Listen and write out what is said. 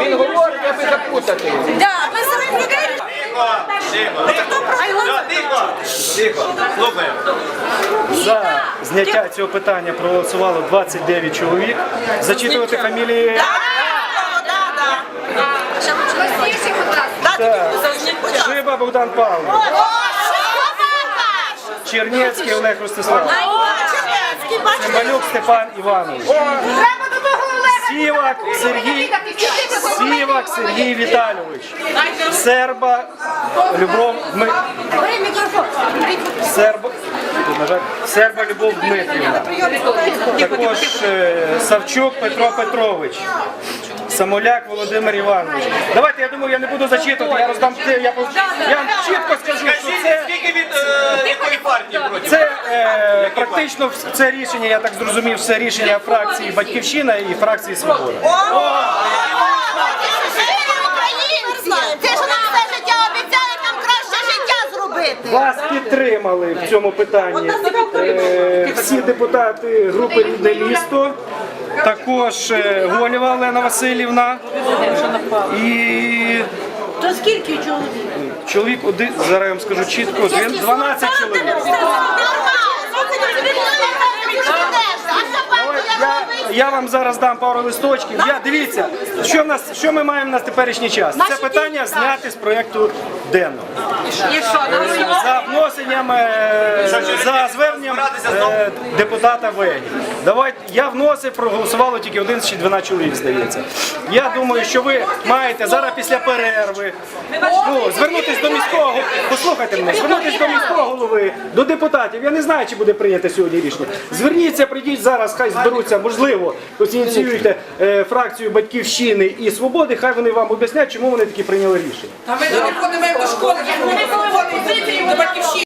Він говорить, аби запутати. Так, ми самих людей. Тихо, тихо, тихо, тихо, слухаємо. За зняття цього питання проголосувало 29 чоловік. Зачитувати фамілії. Шиба Богдан Павлович. Чернецький Олег Ростиславович. Цимбалюк Степан Іванович. Сівак Сергій, Сівак Сергій Віталійович, Серба Любов Дми... Серба, Серба Любов Дмитрівна. Також е, Савчук Петро Петрович. Самоляк Володимир Іванович. Давайте, я думаю, я не буду зачитувати, я роздам я, я, я вам чітко скажу, що це, Скільки від е, партії проти? це е, практично це рішення, я так зрозумів, все рішення фракції Батьківщина і фракції Свобода. Це ж нам все життя обіцяли нам краще життя зробити. Вас підтримали в цьому питанні. Е, всі депутати групи Рідне місто, також е, Голєва Олена Васильівна. І То скільки чоловік? чоловік один, зараз я вам скажу чітко, один- 12 чоловік. Я, я вам зараз дам пару листочків. Я дивіться, що в нас, що ми маємо на теперішній час. Це питання зняти з проєкту денного. За вносенням е, за зверненням е, депутата Вені. Давайте я вносив, проголосувало тільки 11 чи 12 чоловік, здається. Я думаю, що ви маєте зараз після перерви ну, звернутися до міського го- послухайте мене, звернутися до міського голови, до депутатів. Я не знаю, чи буде прийнято сьогодні рішення. Зверніться, прийдіть зараз, хай зберуться, можливо, ось ініціюєте е, фракцію батьківщини і свободи. Хай вони вам об'яснять, чому вони такі прийняли рішення. А ми не ходимо до школи, до батьківщини.